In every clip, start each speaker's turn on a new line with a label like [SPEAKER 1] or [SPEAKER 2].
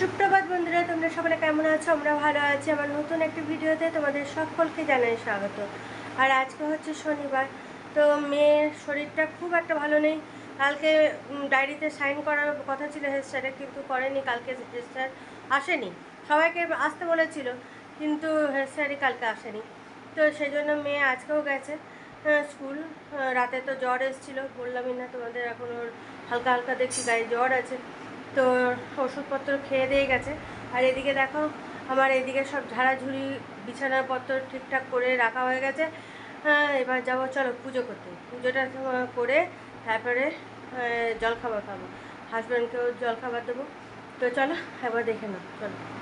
[SPEAKER 1] সুপ্রভাত বন্ধুরা, তোমরা সকলে কেমন আছো? আমরা ভালো আছি। আমার নতুন একটি ভিডিওতে তোমাদের সকলকে জানাই স্বাগত। আর আজকে হচ্ছে শনিবার, তো মেয়ের শরীরটা খুব একটা ভালো নেই। কালকে ডায়েরিতে সাইন করার কথা ছিল, হেড স্যারের কিন্তু করেনি। কালকে হেড স্যার আসেনি। সবাইকে আসতে বলেছিল, কিন্তু হেড স্যারই কালকে আসেনি। তো সেই জন্য মেয়ে আজকেও গেছে স্কুল। রাতে তো জ্বর এসেছিল। বললামই না তোমাদের, এখন ওর হালকা হালকা দেখছি, গায়ে জ্বর আছে। তো ওষুধপত্র খেয়ে দিয়ে গেছে। আর এদিকে দেখো, আমার এদিকে সব ঝাড়াঝুড়ি বিছানার পত্র ঠিকঠাক করে রাখা হয়ে গেছে। হ্যাঁ এবার যাব, চলো পুজো করতে। পুজোটা করে তারপরে জলখাবার খাব। হাজব্যান্ডকেও জলখাবার দেবো। তো চলো এবার দেখে নাও, চলো।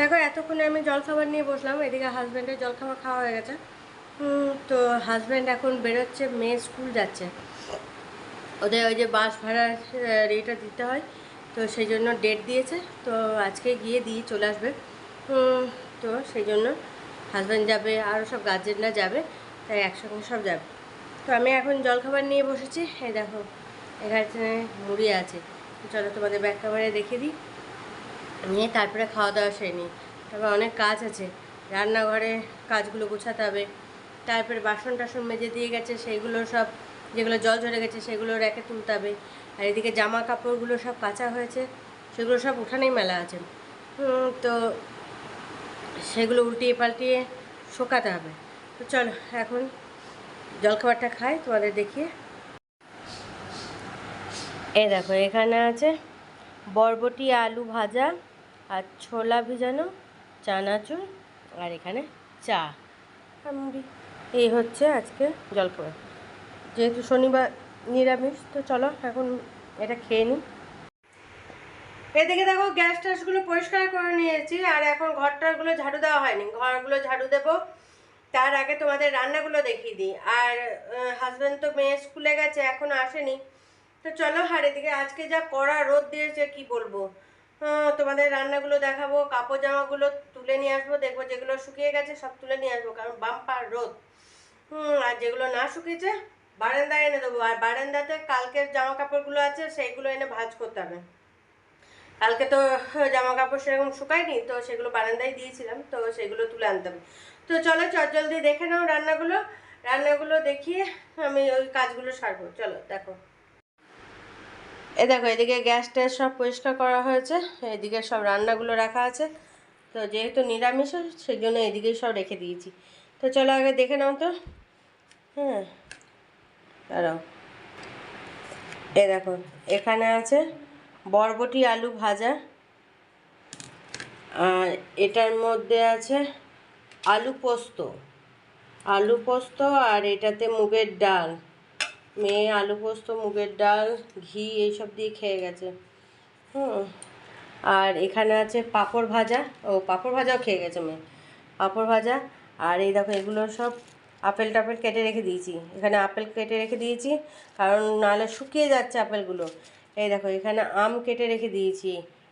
[SPEAKER 1] দেখো, এতক্ষণে আমি জলখাবার নিয়ে বসলাম। এদিকে হাজব্যান্ডের জলখাবার খাওয়া হয়ে গেছে। তো হাজব্যান্ড এখন বেরোচ্ছে মেয়ে স্কুল যাচ্ছে। ওদের ওই যে বাস ভাড়ার রেটটা দিতে হয়। তো সেই জন্য ডেট দিয়েছে। তো আজকে গিয়ে দিয়ে চলে আসবে। তো সেই জন্য হাজব্যান্ড যাবে আরও সব গার্জেনরা যাবে, তাই একসঙ্গে সব যাবে। তো আমি এখন জলখাবার নিয়ে বসেছি। এই দেখো, এখানে মুড়ি আছে। চলো তোমাদের ব্যাক ক্যামেরায় দেখে দিই। নিয়ে তারপরে খাওয়া দাওয়া সেরে নিই। তারপর অনেক কাজ আছে। রান্নাঘরে কাজগুলো গোছাতে হবে। তারপরে বাসন টাসন মেজে দিয়ে গেছে সেইগুলো সব, যেগুলো জল ঝরে গেছে সেগুলো রেখে তুলতে হবে। আর এদিকে জামা কাপড়গুলো সব কাঁচা হয়েছে, সেগুলো সব উঠানেই মেলা আছে। তো সেগুলো উল্টিয়ে পাল্টিয়ে শোকাতে হবে। তো চলো, এখন জলখাবারটা খাই, তোমাদের দেখিয়ে। এই দেখো, এখানে আছে বরবটি, আলু ভাজা আর ছোলা ভিজানো, চানাচুর আর এখানে চা। আর মুড়ি। এই হচ্ছে আজকে জলখাবার যেহেতু শনিবার নিরামিষ, তো চলো এখন এটা খেয়ে নিই। এদিকে দেখো গ্যাস ট্যাসগুলো পরিষ্কার করে নিয়েছি, আর এখন ঘরটারগুলো ঝাড়ু দেওয়া হয়নি। ঘরগুলো ঝাড়ু দেবো, তার আগে তোমাদের রান্নাগুলো দেখিয়ে দিই। আর হাজব্যান্ড তো মেয়ে স্কুলে গেছে, এখনও আসেনি। তো চলো আর এদিকে আজকে যা কড়া রোদ দিয়েছে, কি বলব? তোমাদের রান্নাগুলো দেখাবো, কাপড় জামাগুলো তুলে নিয়ে আসব, দেখব যেগুলো শুকিয়ে গেছে সব তুলে নিয়ে আসব, কারণ বাম্পার রোদ। হুম, আর যেগুলো না শুকিয়েছে বারান্দায় এনে দেবো। আর বারান্দাতে কালকের জামা কাপড়গুলো আছে, সেইগুলো এনে ভাজ করতে হবে। কালকে তো জামা কাপড় সেরকম শুকায়নি, তো সেগুলো বারান্দায় দিয়েছিলাম, তো সেগুলো তুলে আনতাম তো চলো চটজলদি দেখে নাও রান্নাগুলো। রান্নাগুলো দেখিয়ে আমি ওই কাজগুলো সারবো। চলো, দেখো। এ দেখো, এদিকে গ্যাস ট্যাস সব পরিষ্কার করা হয়েছে, এদিকে সব রান্নাগুলো রাখা আছে। তো যেহেতু নিরামিষ সেই জন্য এদিকেই সব রেখে দিয়েছি। তো চলো আগে দেখে নাও তো। হ্যাঁ দাঁড়াও। এ দেখো, এখানে আছে বরবটি আলু ভাজা। আর এটার মধ্যে আছে আলু পোস্ত। আলু পোস্ত আর এটাতে মুগের ডাল। মেয়ে, আলু পোস্ত, মুগের ডাল, ঘি এইসব দিয়ে খেয়ে গেছে। হুম। আর এখানে আছে পাঁপড় ভাজা। ও, পাঁপড় ভাজাও খেয়ে গেছে মেয়ে পাঁপড় ভাজা। আর এই দেখো, এগুলো সব আপেল টাপেল কেটে রেখে দিয়েছি। এখানে আপেল কেটে রেখে দিয়েছি, কারণ নাহলে শুকিয়ে যাচ্ছে আপেলগুলো। এই দেখো, এখানে আম কেটে রেখে দিয়েছি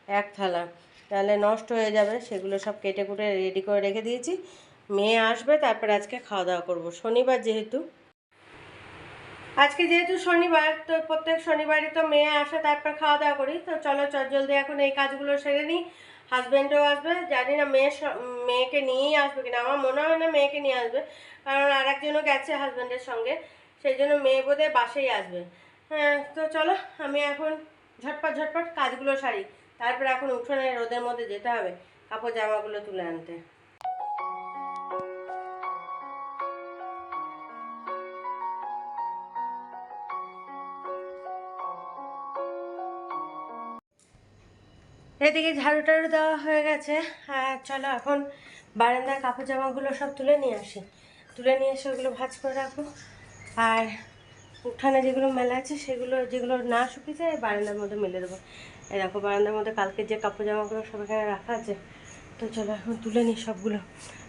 [SPEAKER 1] এক থালা। তাহলে নষ্ট হয়ে যাবে, সেগুলো সব কেটে কুটে রেডি করে রেখে দিয়েছি। মেয়ে আসবে, তারপর আজকে খাওয়া দাওয়া করব। শনিবার যেহেতু আজকে যেহেতু শনিবার, তো প্রত্যেক শনিবারই তো মেয়ে আসে, তারপর খাওয়া দাওয়া করি। তো চলো চট জলদি এখন এই কাজগুলো সেরে নিই। হাজব্যান্ডও আসবে, জানি না মেয়ে মেয়েকে নিয়েই আসবে কিনা, আমার মনে হয় না মেয়েকে নিয়ে আসবে। কারণ আর একজনও গেছে হাজব্যান্ডের সঙ্গে, সেই জন্য মেয়ে বোধহয় বাসেই আসবে। হ্যাঁ তো চলো, আমি এখন ঝটপট ঝটপট কাজগুলো সারি। তারপর এখন উঠোনে রোদের মধ্যে যেতে হবে কাপড় জামাগুলো তুলে আনতে। এদিকে ঝাড়ু টাড়ু দেওয়া হয়ে গেছে। আর চলো এখন বারান্দার কাপড় জামাগুলো সব তুলে নিয়ে আসি। তুলে নিয়ে এসে ওগুলো ভাঁজ করে রাখব। আর উঠানে যেগুলো মেলা আছে, সেগুলো, যেগুলো না শুকিয়েছে, এই বারান্দার মধ্যে মেলে দেবো। এই দেখো, বারান্দার মধ্যে কালকে যে কাপড় জামাগুলো সব এখানে রাখা আছে, তো চলো এখন তুলে নিই সবগুলো।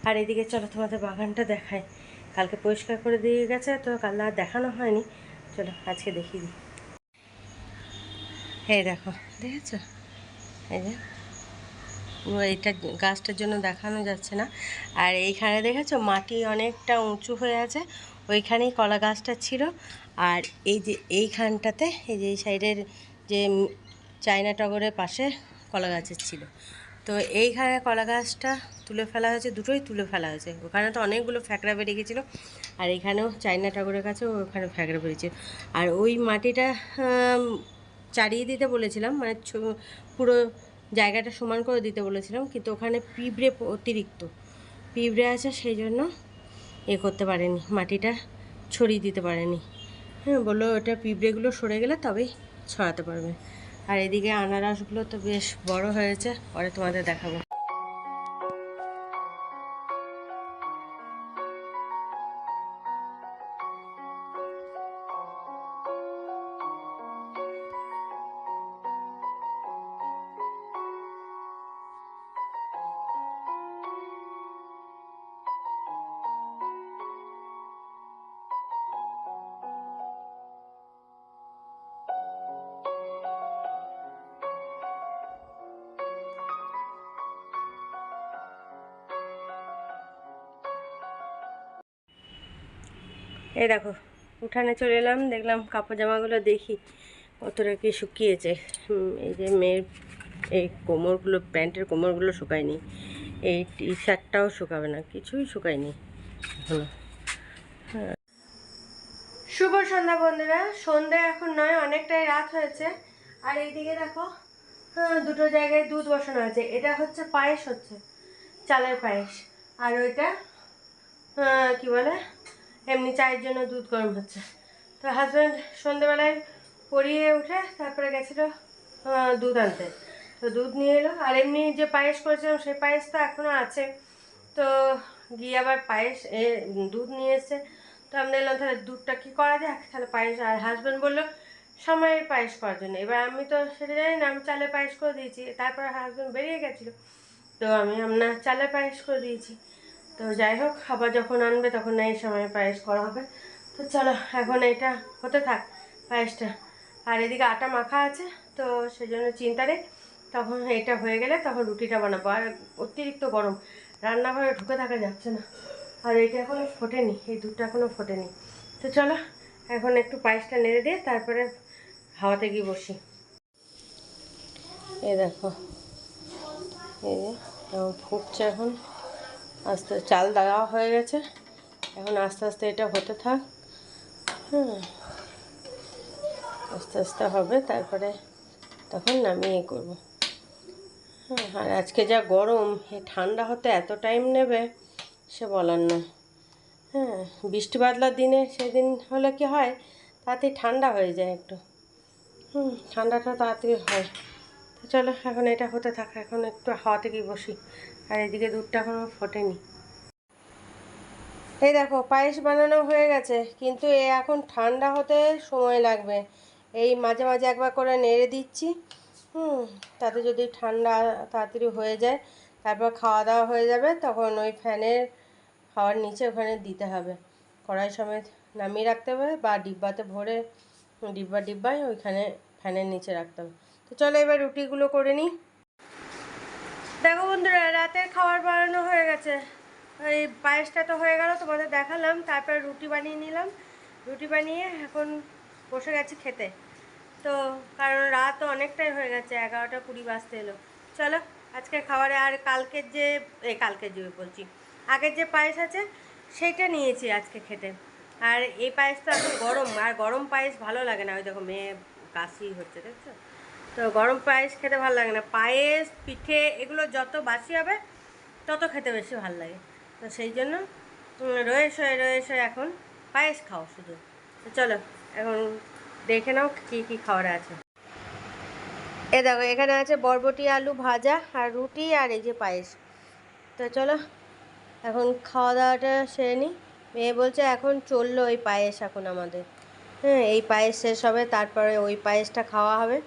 [SPEAKER 1] আর এদিকে চলো তোমাদের বাগানটা দেখায় কালকে পরিষ্কার করে দিয়ে গেছে, তো কাল আর দেখানো হয়নি। চলো আজকে দেখিয়ে দিই। এই দেখো, দেখেছ? এই যে ও এইটা গাছটার জন্য দেখানো যাচ্ছে না। আর এইখানে দেখেছ, মাটি অনেকটা উঁচু হয়ে আছে, ওইখানেই কলা গাছটা ছিল। আর এই যে এইখানটাতে, এই যে এই সাইডের যে চায়না টগরের পাশে কলা গাছের ছিল। তো এইখানে কলা গাছটা তুলে ফেলা হয়েছে, দুটোই তুলে ফেলা হয়েছে। ওখানে তো অনেকগুলো ফ্যাকড়া বেরিয়ে গেছিল, আর এখানেও চায়না টগরের কাছেও ওখানে ফ্যাকড়া বেরিয়েছে আর ওই মাটিটা চারিয়ে দিতে বলেছিলাম মানে পুরো জায়গাটা সমান করে দিতে বলেছিলাম, কিন্তু ওখানে পিঁপড়ে অতিরিক্ত। পিঁপড়ে আছে সেই জন্য এ করতে পারেনি, মাটিটা ছড়িয়ে দিতে পারেনি। হ্যাঁ বলল ওটা পিঁপড়েগুলো সরে গেলে তবেই ছড়াতে পারবে। আর এদিকে আনারসগুলো তো বেশ বড় হয়েছে, পরে তোমাদের দেখাবো। এই দেখো উঠানে চলে এলাম দেখলাম কাপড় জামাগুলো দেখি কতটা কি শুকিয়েছে। এই যে মেয়ের এই কোমরগুলো প্যান্টের কোমরগুলো শুকায়নি এই টি শার্টটাও শুকাবে না কিছুই শুকায়নি। এখনও হ্যাঁ। শুভ সন্ধ্যা বন্ধুরা সন্ধ্যা এখন নয় অনেকটাই রাত হয়েছে। আর এইদিকে দেখো হ্যাঁ, দুটো জায়গায় দুধ বসানো আছে এটা হচ্ছে পায়েস হচ্ছে চালের পায়েস আর ওইটা আহ, কি বলে? এমনি চায়ের জন্য দুধ গরম হচ্ছে। তো হাজব্যান্ড সন্ধেবেলায় পরিয়ে উঠে তারপরে গেছিল দুধ আনতে। তো দুধ নিয়ে এলো, আর এমনি যে পায়েস করেছিলাম সেই পায়েস তো এখনও আছে। তো গিয়ে আবার পায়েস, এ, দুধ নিয়ে এসছে। তো আমি এলাম, তাহলে দুধটা কী করা যাক? তাহলে পায়েস, আর হাজব্যান্ড বলল, সময়ের পায়েস করার জন্য। এবার আমি তো সেটা জানি না, আমি চালের পায়েস করে দিয়েছি। তারপরে হাজব্যান্ড বেরিয়ে গেছিল। তো আমি আপনার চালের পায়েস করে দিয়েছি। তো যাই হোক আবার যখন আনবে তখন এই সময় পায়েস করা হবে। তো চলো, এখন এটা হতে থাক পায়েসটা। আর এদিকে আটা মাখা আছে, তো সেই জন্য চিন্তা নেই। তখন এটা হয়ে গেলে তখন রুটিটা বানাবো। আর অতিরিক্ত গরম, রান্নাঘরে ঢুকে থাকা যাচ্ছে না। আর এটা এখনও ফোটেনি, এই দুধটা এখনও ফোটেনি। তো চলো, এখন একটু পায়েসটা নেড়ে দিয়ে তারপরে হাওয়াতে গিয়ে বসি। এ দেখো, এই যে ফুটছে এখন। আস্তে চাল দেওয়া হয়ে গেছে। এখন আস্তে আস্তে এটা হতে থাক। হ্যাঁ আস্তে আস্তে হবে, তারপরে তখন নামিয়ে করব। হ্যাঁ আর আজকে যা গরম ঠান্ডা হতে এত টাইম নেবে, সে বলার নয়। হ্যাঁ বৃষ্টি বাদলার দিনে সেদিন হলে কি হয়? তাড়াতাড়ি ঠান্ডা হয়ে যায় একটু। হুম, ঠান্ডাটা তাড়াতাড়ি হয়। চলো, এখন এটা হতে থাক, এখন একটু হাওয়াতে গিয়ে বসি। আর এদিকে দুধটা এখনও ফোটেনি। এই দেখো, পায়েস বানানো হয়ে গেছে, কিন্তু এ এখন ঠান্ডা হতে সময় লাগবে। এই মাঝে মাঝে একবার করে নেড়ে দিচ্ছি। হুম, তাতে যদি ঠান্ডা তাড়াতাড়ি হয়ে যায়, তারপর খাওয়া দাওয়া হয়ে যাবে, তখন ওই ফ্যানের হাওয়ার নিচে ওখানে দিতে হবে। কড়াই সমেত নামিয়ে রাখতে হবে, বা ডিব্বাতে ভরে ডিব্বা ডিব্বায় ওইখানে ফ্যানের নিচে রাখতে হবে। তো চলো এবার রুটিগুলো করে নিই। দেখো বন্ধুরা, রাতের খাবার বানানো হয়ে গেছে। এই পায়েসটা তো হয়ে গেল, তোমাদের দেখালাম। তারপর রুটি বানিয়ে নিলাম। রুটি বানিয়ে এখন বসে গেছি খেতে। তো কারণ রাত অনেকটাই হয়ে গেছে, এগারোটা কুড়ি বাজতে এলো। চলো আজকে খাবারে আর কালকের যে, এই কালকের যে বলছি, আগের যে পায়েস আছে, সেইটা নিয়েছি আজকে খেতে। আর এই পায়েস তো এখন গরম, আর গরম পায়েস ভালো লাগে না। ওই দেখো মেয়ে কাশি হচ্ছে, দেখছ? তো গরম পায়েস খেতে ভালো লাগে না। পায়েস পিঠে এগুলো যত বাসি হবে তত খেতে বেশি ভালো লাগে। তো সেই জন্য উম, রয়েছে রয়েছে এখন পায়েস খাও শুধু। তো চলো এখন দেখে নাও কী কী খাবার আছে। এ দেখো এখানে আছে বরবটি আলু ভাজা আর রুটি আর এই যে পায়েস। তো চলো এখন খাওয়া দাওয়াটা সেরে নিই মেয়ে বলছে এখন চলল ওই পায়েস এখন আমাদের। হ্যাঁ এই পায়েস শেষ হবে তারপরে ওই পায়েসটা খাওয়া হবে।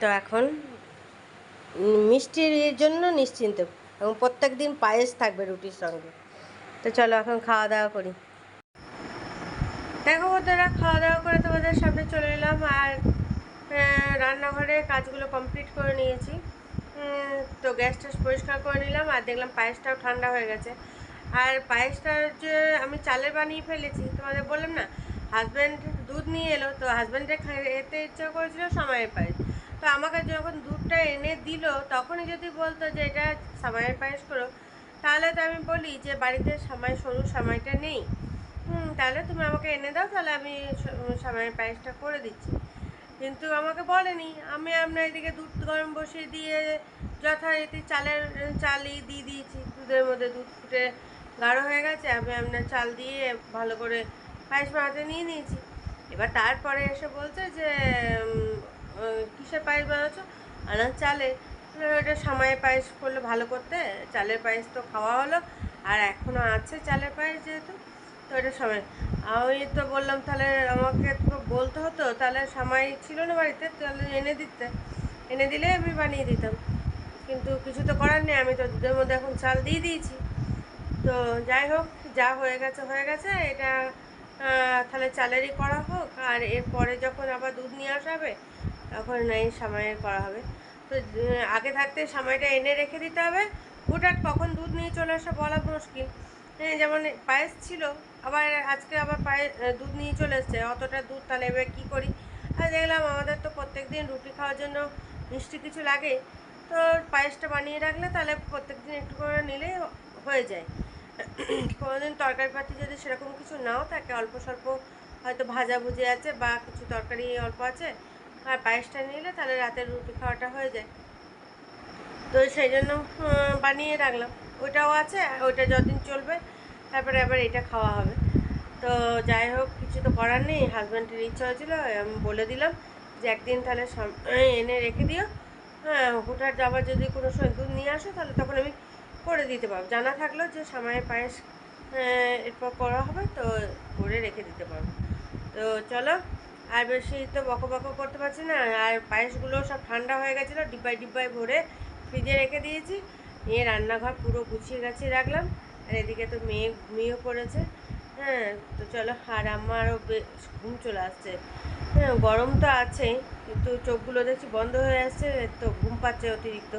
[SPEAKER 1] তো এখন মিষ্টির জন্য নিশ্চিন্ত। এবং প্রত্যেক দিন পায়েস থাকবে রুটির সঙ্গে। তো চলো এখন খাওয়া দাওয়া করি। দেখো বন্ধুরা, খাওয়া দাওয়া করে তোমাদের সামনে চলে এলাম আর রান্নাঘরে কাজগুলো কমপ্লিট করে নিয়েছি। তো গ্যাস ট্যাস পরিষ্কার করে নিলাম আর দেখলাম পায়েসটাও ঠান্ডা হয়ে গেছে। আর পায়েসটা যে আমি চালের বানিয়ে ফেলেছি, তোমাদের বললাম না হাজব্যান্ড দুধ নিয়ে এলো, তো হাজব্যান্ডের খেতে ইচ্ছা করেছিল সময়ের পায়েস। তো আমাকে যখন দুধটা এনে দিল, তখনই যদি বলতো যে এটা সামাইয়ের পায়েস করো, তাহলে তো আমি বলি যে বাড়িতে সামাই সরু, সামাইটা নেই। হুম, তাহলে তুমি আমাকে এনে দাও, তাহলে আমি সামাইয়ের পায়েসটা করে দিচ্ছি। কিন্তু আমাকে বলেনি। আমি আপনার এদিকে দুধ গরম বসিয়ে দিয়ে যথারীতি চালের, চালই দিয়ে দিয়েছি। দুধের মধ্যে দুধ ফুটে গাঢ় হয়ে গেছে, আমি আপনার চাল দিয়ে ভালো করে পায়েস বানাতে নিয়ে নিয়েছি। এবার তারপরে এসে বলছে যে কিসের পায়েস বানাচ্ছো? আনার চালে। ওটা সামায়ের পায়েস করলে ভালো করতে। চালের পায়েস তো খাওয়া হলো, আর এখনও আছে চালের পায়েস যেহেতু, তো এটা সময়। আমি তো বললাম তাহলে আমাকে তো বলতে হতো, তাহলে সময় ছিল না বাড়িতে, তাহলে এনে দিতে। এনে দিলে আমি বানিয়ে দিতাম। কিন্তু কিছু তো করার নেই, আমি তো দুধের মধ্যে এখন চাল দিয়ে দিয়েছি। তো যাই হোক, যা হয়ে গেছে হয়ে গেছে। এটা তাহলে চালেরই করা হোক, আর এরপরে যখন আবার দুধ নিয়ে আসা হবে তখন এই সময়ের করা হবে। তো আগে থাকতে সময়টা এনে রেখে দিতে হবে। হুটহাট কখন দুধ নিয়ে চলে আসা বলা মুশকিল। হ্যাঁ যেমন পায়েস ছিল, আবার আজকে আবার পায়ে দুধ নিয়ে চলে এসছে। অতটা দুধ তাহলে এবার কী করি? আর দেখলাম আমাদের তো প্রত্যেক দিন রুটি খাওয়ার জন্য মিষ্টি কিছু লাগে। তো পায়েসটা বানিয়ে রাখলে তাহলে প্রত্যেক দিন একটু করে নিলেই হয়ে যায়। কোনোদিন তরকারি পাতি যদি সেরকম কিছু নাও থাকে, অল্প স্বল্প হয়তো ভাজা ভুজি আছে বা কিছু তরকারি অল্প আছে আর পায়েসটা নিলে তাহলে রাতের রুটি খাওয়াটা হয়ে যায়। তো সেই জন্য বানিয়ে রাখলাম। ওইটাও আছে ওইটা যতদিন চলবে, তারপরে আবার এটা খাওয়া হবে। তো যাই হোক, কিছু তো করার নেই। হাজব্যান্ডের ইচ্ছা হয়েছিলো আমি বলে দিলাম যে একদিন তাহলে এনে রেখে দিও। হ্যাঁ হুটার যাবার যদি কোনো সময় দুধ নিয়ে আসো, তাহলে তখন আমি করে দিতে পারব। জানা থাকল যে সময়ের পায়েস এরপর করা হবে, তো করে রেখে দিতে পারব। তো চলো আর বেশি তো বকো বকো করতে পারছি না, আর পায়েসগুলো সব ঠান্ডা হয়ে গেছিল, ডিব্বায় ডিব্বায় ভরে ফ্রিজে রেখে দিয়েছি। নিয়ে রান্নাঘর পুরো গুছিয়ে গাছিয়ে রাখলাম, আর এদিকে তো মেয়ে ঘুমিয়েও পড়েছে। হ্যাঁ তো চলো, আর আমারও বেশ ঘুম চলে আসছে। হ্যাঁ গরম তো আছেই কিন্তু চোখগুলো দেখছি বন্ধ হয়ে আসছে, তো ঘুম পাচ্ছে অতিরিক্ত।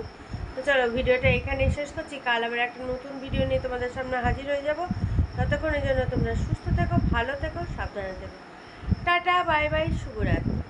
[SPEAKER 1] তো চলো, ভিডিওটা এখানেই শেষ করছি। কাল আবার একটা নতুন ভিডিও নিয়ে তোমাদের সামনে হাজির হয়ে যাব। ততক্ষণের জন্য তোমরা সুস্থ থেকো, ভালো থেকো, সাবধানে থেকো। টাটা বাই বাই শুভরাত্রি।